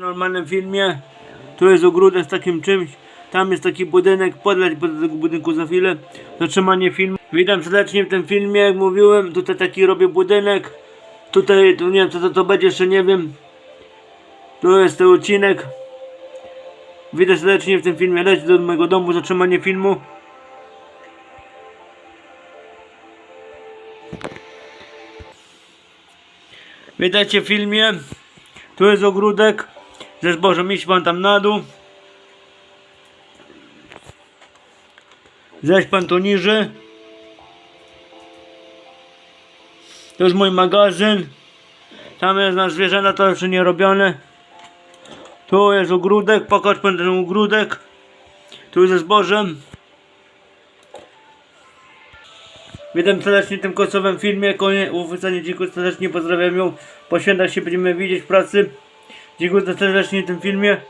normalnym filmie. Tu jest ogródek z takim czymś. Tam jest taki budynek, podleć do tego budynku za chwilę. Zatrzymanie filmu. Witam serdecznie w tym filmie, jak mówiłem. Tutaj taki robię budynek. Tutaj, tu nie wiem co to, to będzie, jeszcze nie wiem. Tu jest ten odcinek. Witam serdecznie w tym filmie. Leć do mojego domu, zatrzymanie filmu. Witajcie w filmie. Tu jest ogródek ze zbożem. Iść pan tam na dół. Zejdź pan tu niżej. To jest mój magazyn. Tam jest na zwierzęta, to jeszcze nie robione. Tu jest ogródek, pokaż pan ten ogródek. Tu ze zbożem. Witam serdecznie w tym końcowym filmie. Konie uwycenie dziękuję serdecznie, pozdrawiam ją. Po świętach się będziemy widzieć w pracy. Dziękuję serdecznie w tym filmie.